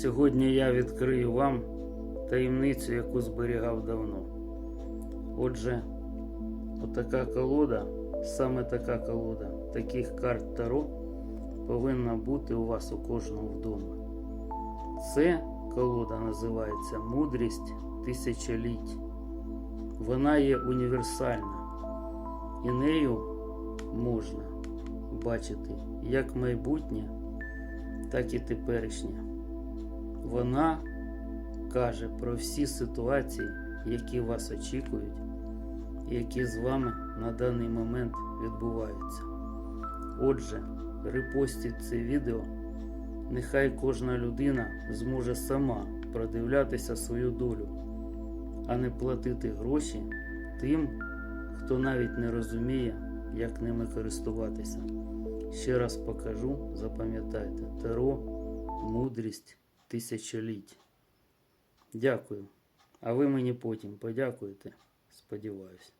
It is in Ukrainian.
Сьогодні я відкрию вам таємницю, яку зберігав давно. Отже, отака колода, саме така колода, таких карт Таро повинна бути у вас у кожного вдома. Це колода називається Мудрість тисячоліть. Вона є універсальна, і нею можна бачити як майбутнє, так і теперішнє. Вона каже про всі ситуації, які вас очікують, які з вами на даний момент відбуваються. Отже, репостіть це відео. Нехай кожна людина зможе сама продивлятися свою долю, а не платити гроші тим, хто навіть не розуміє, як ними користуватися. Ще раз покажу, запам'ятайте, Таро, мудрість тисячоліть. Дякую. А ви мені потім подякуєте, сподіваюсь.